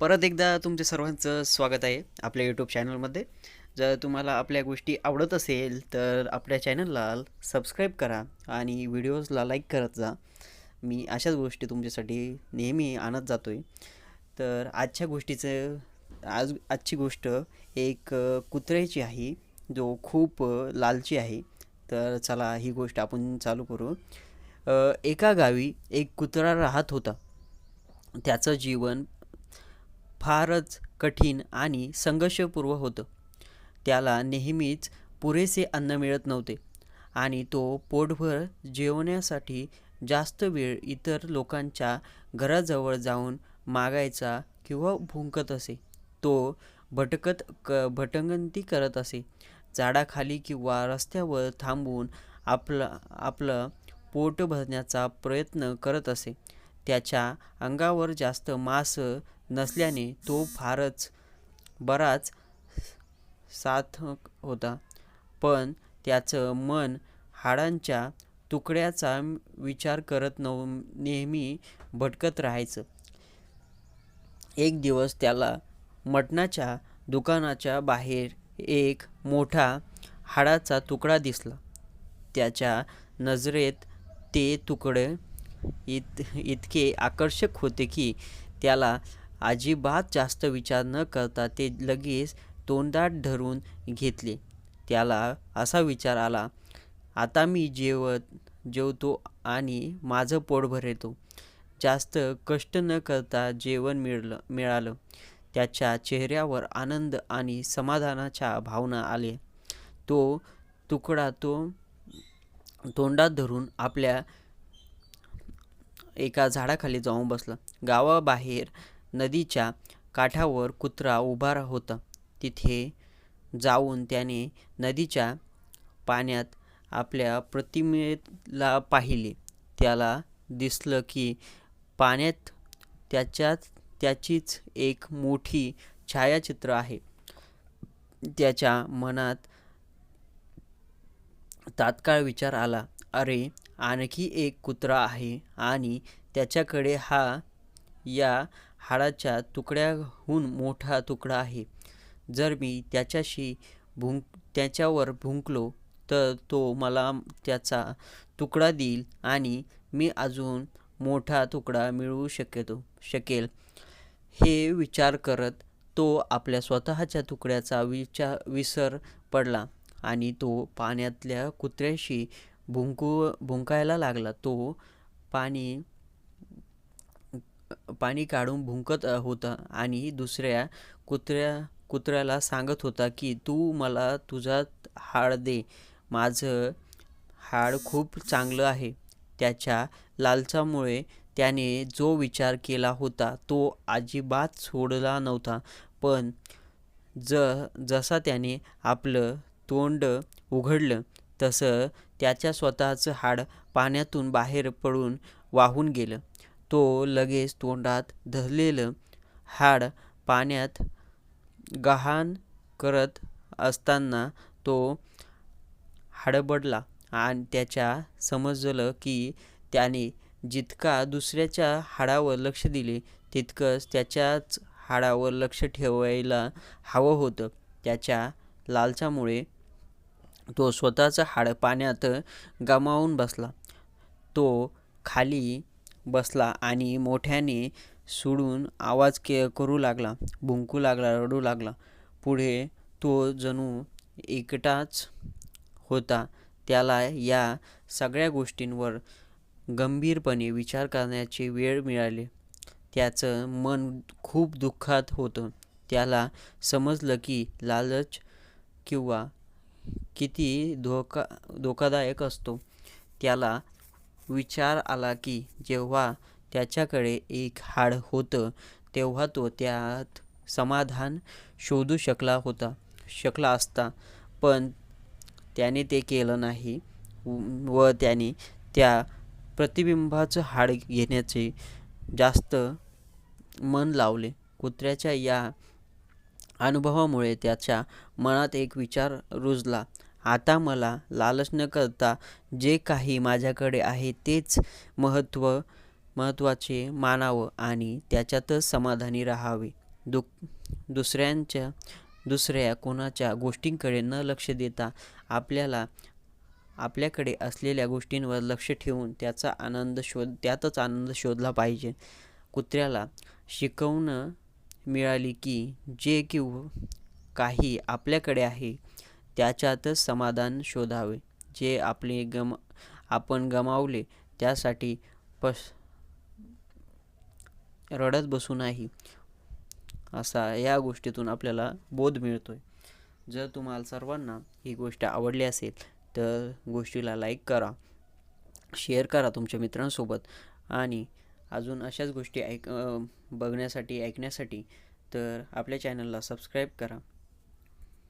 परत एकदा तुमचे सर्वांचं स्वागत आहे आपल्या यूट्यूब चॅनलमध्ये जर तुम्हाला आपल्या गोष्टी आवडत असेल तर आपल्या चॅनलला सबस्क्राईब करा आणि व्हिडिओजला लाईक करत जा. मी अशाच गोष्टी तुमच्यासाठी नेहमी आणत जातो आहे तर आजच्या गोष्टीचं आज आजची गोष्ट एक कुत्र्याची आहे जो खूप लालची आहे. तर चला ही गोष्ट आपण चालू करू. एका गावी एक कुत्रा राहत होता. त्याचं जीवन फारच कठीण आणि संघर्षपूर्व होतं. त्याला नेहमीच पुरेसे अन्न मिळत नव्हते आणि तो पोटभर जेवण्यासाठी जास्त वेळ इतर लोकांच्या घराजवळ जाऊन मागायचा किंवा भुंकत असे. तो भटकत क भटकंती करत असे. झाडाखाली किंवा रस्त्यावर थांबून आपलं आपलं पोट भरण्याचा प्रयत्न करत असे. त्याच्या अंगावर जास्त मांस नसल्याने तो फारच बराच साथ होता. पण त्याचं मन हाडांच्या तुकड्याचा विचार करत नव नेहमी भटकत राहायचं. एक दिवस त्याला मटणाच्या दुकानाच्या बाहेर एक मोठा हाडाचा तुकडा दिसला. त्याच्या नजरेत ते तुकडे इत इतके आकर्षक होते की त्याला अजिबात जास्त विचार न करता ते लगेच तोंडात धरून घेतले. त्याला असा विचार आला आता मी जेवत जेवतो आणि माझं पोट भरतो. जास्त कष्ट न करता जेवण मिळलं मिळालं. त्याच्या चेहऱ्यावर आनंद आणि समाधानाच्या भावना आले तो तुकडा तो तोंडात धरून आपल्या एका झाडाखाली जाऊन बसला. गावाबाहेर नदीच्या काठावर कुत्रा उभा होता. तिथे जाऊन त्याने नदीच्या पाण्यात आपल्या प्रतिमेला पाहिले. त्याला दिसलं की पाण्यात त्याच्यात त्याचीच एक मोठी छायाचित्र आहे. त्याच्या मनात तात्काळ विचार आला. अरे आणखी एक कुत्रा आहे आणि त्याच्याकडे हा या हाडाच्या तुकड्याहून मोठा तुकडा आहे. जर मी त्याच्याशी भुंक त्याच्यावर भुंकलो तर तो मला त्याचा तुकडा देईल आणि मी अजून मोठा तुकडा मिळवू शकेतो शकेल. हे विचार करत तो आपल्या स्वतःच्या तुकड्याचा विचार विसर पडला आणि तो पाण्यातल्या कुत्र्याशी भुंकू भुंकायला लागला. तो पाणी पाणी काढून भुंकत होता आणि दुसऱ्या कुत्र्या कुत्र्याला सांगत होता की तू मला तुझा हाड दे. माझं हाड खूप चांगलं आहे. त्याच्या लालचामुळे त्याने जो विचार केला होता तो अजिबात सोडला नव्हता. पण ज जसा त्याने आपलं तोंड उघडलं तसं त्याच्या स्वतःचं हाड पाण्यातून बाहेर पडून वाहून गेलं. तो लगेच तोंडात धरलेलं हाड पाण्यात गहाण करत असताना तो हडबडला आणि त्याच्या समजलं की त्याने जितका दुसऱ्याच्या हाडावर लक्ष दिले तितकंच त्याच्याच हाडावर लक्ष ठेवायला हवं होतं. त्याच्या लालचामुळे तो स्वतःचं हाड पाण्यात गमावून बसला. तो खाली बसला आणि मोठ्याने सोडून आवाज के करू लागला भुंकू लागला रडू लागला. पुढे तो जणू एकटाच होता. त्याला या सगळ्या गोष्टींवर गंभीरपणे विचार करण्याची वेळ मिळाली. त्याचं मन खूप दुःखात होतं. त्याला समजलं की लालच किंवा किती धोका धोकादायक असतो? त्याला विचार आला की जेव्हा त्याच्याकडे एक हाड होतं तेव्हा तो त्यात समाधान शोधू शकला होता शकला असता. पण त्याने ते केलं नाही व त्याने त्या प्रतिबिंबाचं हाड घेण्याचे जास्त मन लावले. कुत्र्याच्या या अनुभवामुळे त्याच्या मनात एक विचार रुजला. आता मला लालच न करता जे काही माझ्याकडे आहे तेच महत्त्व महत्त्वाचे मानावं आणि त्याच्यातच समाधानी राहावे. दु दुसऱ्यांच्या दुसऱ्या कोणाच्या गोष्टींकडे न लक्ष देता आपल्याला आपल्याकडे असलेल्या गोष्टींवर लक्ष ठेवून त्याचा आनंद शोध त्यातच आनंद शोधला पाहिजे. कुत्र्याला शिकवणं मिळाली की जे किंवा काही आपल्याकडे आहे त्याच्यातच समाधान शोधावे. जे आपले गम आपण गमावले त्यासाठी पस रडत बसू नाही असा या गोष्टीतून आपल्याला बोध मिळतो आहे जर तुम्हाला सर्वांना ही गोष्ट आवडली असेल तर गोष्टीला लाईक करा शेअर करा तुमच्या मित्रांसोबत. आणि अजून अशाच गोष्टी ऐक बघण्यासाठी ऐकण्यासाठी तर आपल्या चॅनलला सबस्क्राईब करा.